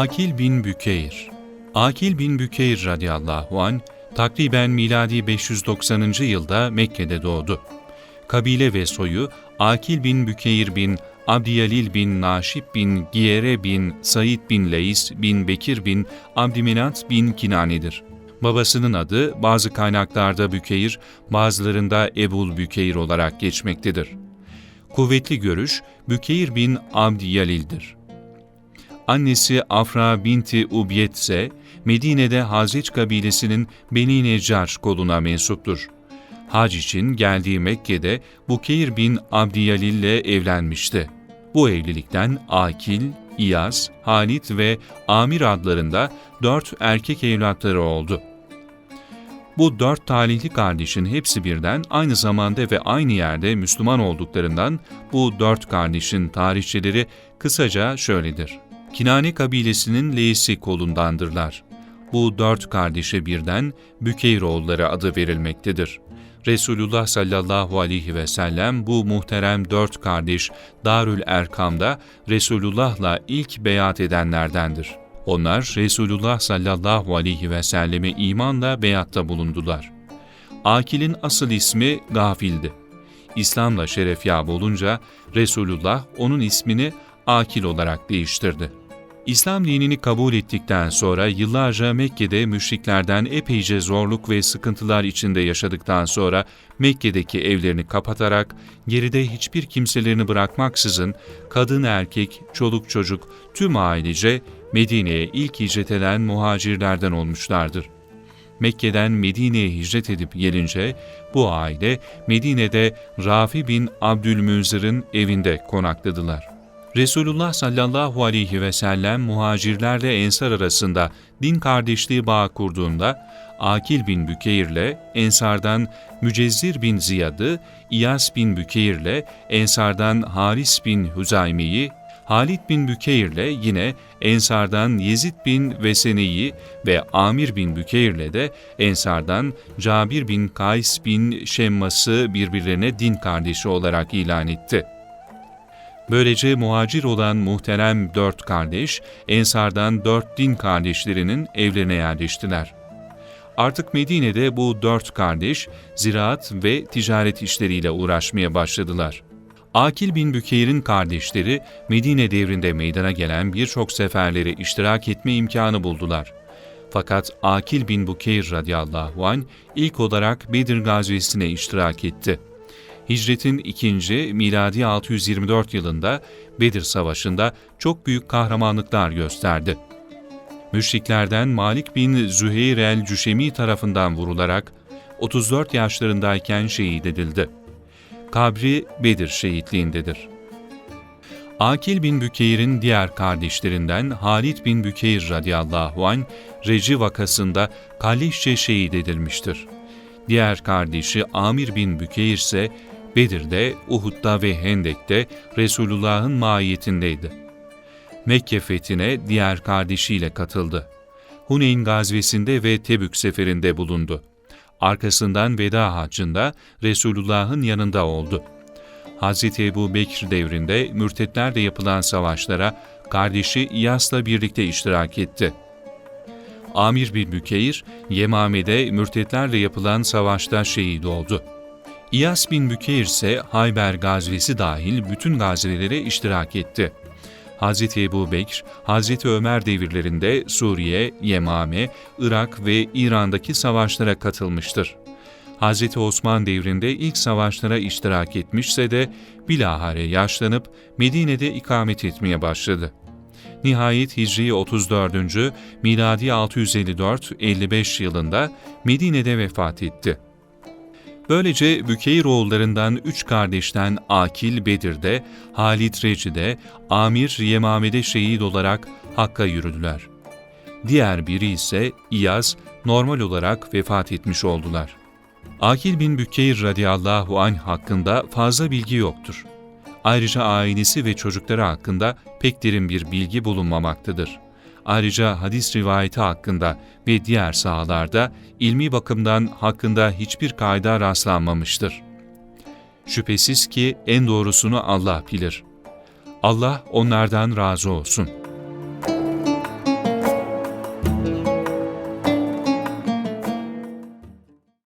Akil bin Bükeyr Akil bin Bükeyr radıyallahu an takriben miladi 590. yılda Mekke'de doğdu. Kabile ve soyu Akil bin Bükeyr bin Abdiyalil bin Naşib bin Giyere bin Said bin Leys bin Bekir bin Abdiminat bin Kinane'dir. Babasının adı bazı kaynaklarda Bükeyr, bazılarında Ebul Bükeyr olarak geçmektedir. Kuvvetli görüş Bükeyr bin Abdiyalil'dir. Annesi Afra binti Ubyet ise Medine'de Hazreç kabilesinin Beni Neccar koluna mensuptur. Hac için geldiği Mekke'de Bukeyr bin Abdiyalil ile evlenmişti. Bu evlilikten Akil, İyaz, Halit ve Amir adlarında dört erkek evlatları oldu. Bu dört talihli kardeşin hepsi birden aynı zamanda ve aynı yerde Müslüman olduklarından bu dört kardeşin tarihçeleri kısaca şöyledir. Kinane kabilesinin Leysi kolundandırlar. Bu dört kardeşe birden Bükeyroğulları adı verilmektedir. Resulullah sallallahu aleyhi ve sellem bu muhterem dört kardeş Darül Erkam'da Resulullah'la ilk beyat edenlerdendir. Onlar Resulullah sallallahu aleyhi ve selleme imanla beyatta bulundular. Akil'in asıl ismi Gafil'di. İslam'la şerefyab olunca Resulullah onun ismini Akil olarak değiştirdi. İslam dinini kabul ettikten sonra yıllarca Mekke'de müşriklerden epeyce zorluk ve sıkıntılar içinde yaşadıktan sonra Mekke'deki evlerini kapatarak geride hiçbir kimselerini bırakmaksızın kadın erkek, çoluk çocuk tüm ailece Medine'ye ilk hicret eden muhacirlerden olmuşlardır. Mekke'den Medine'ye hicret edip gelince bu aile Medine'de Rafi bin Abdülmünzir'in evinde konakladılar. Resulullah sallallahu aleyhi ve sellem muhacirlerle ensar arasında din kardeşliği bağı kurduğunda Akil bin Bükeyr ile Ensardan Mücezzir bin Ziyad'ı, İyas bin Bükeyr ile Ensardan Haris bin Hüzaymi'yi, Halid bin Bükeyr ile yine Ensardan Yezid bin Vesene'yi ve Amir bin Bükeyr ile de Ensardan Cabir bin Kays bin Şemmas'ı birbirlerine din kardeşi olarak ilan etti.'' Böylece muhacir olan muhterem dört kardeş, Ensardan dört din kardeşlerinin evlerine yerleştiler. Artık Medine'de bu dört kardeş ziraat ve ticaret işleriyle uğraşmaya başladılar. Akil bin Bükeyr'in kardeşleri Medine devrinde meydana gelen birçok seferlere iştirak etme imkanı buldular. Fakat Akil bin Bukeyr radıyallahu anh ilk olarak Bedir gazvesine iştirak etti. Hicretin ikinci miladi 624 yılında Bedir Savaşı'nda çok büyük kahramanlıklar gösterdi. Müşriklerden Malik bin Züheyr el-Cüşemi tarafından vurularak 34 yaşlarındayken şehit edildi. Kabri Bedir şehitliğindedir. Akil bin Bükeyr'in diğer kardeşlerinden Halid bin Bükeyr radıyallahu anh Reci vakasında kalleşçe şehit edilmiştir. Diğer kardeşi Amir bin Bükeyr ise Bedir'de, Uhud'da ve Hendek'te Resulullah'ın mahiyetindeydi. Mekke fethine diğer kardeşiyle katıldı. Huneyn gazvesinde ve Tebük seferinde bulundu. Arkasından veda haccında Resulullah'ın yanında oldu. Hz. Ebu Bekir devrinde mürtetlerle yapılan savaşlara kardeşi İyas'la birlikte iştirak etti. Amir bin Bükeyr, Yemame'de mürtetlerle yapılan savaşta şehit oldu. İyas bin Bükeyr ise Hayber gazvesi dahil bütün gazelere iştirak etti. Hz. Ebu Bekir, Hz. Ömer devirlerinde Suriye, Yemame, Irak ve İran'daki savaşlara katılmıştır. Hz. Osman devrinde ilk savaşlara iştirak etmişse de bilahare yaşlanıp Medine'de ikamet etmeye başladı. Nihayet Hicri 34. miladi 654-55 yılında Medine'de vefat etti. Böylece Bükeyroğullarından üç kardeşten Akil Bedir'de, Halit Reci'de, Amir Yemame'de şehit olarak Hakk'a yürüdüler. Diğer biri ise İyaz normal olarak vefat etmiş oldular. Akil bin Bükeyr radıyallahu anh hakkında fazla bilgi yoktur. Ayrıca ailesi ve çocukları hakkında pek derin bir bilgi bulunmamaktadır.'' Ayrıca hadis rivayeti hakkında ve diğer sahalarda ilmi bakımdan hakkında hiçbir kayda rastlanmamıştır. Şüphesiz ki en doğrusunu Allah bilir. Allah onlardan razı olsun.''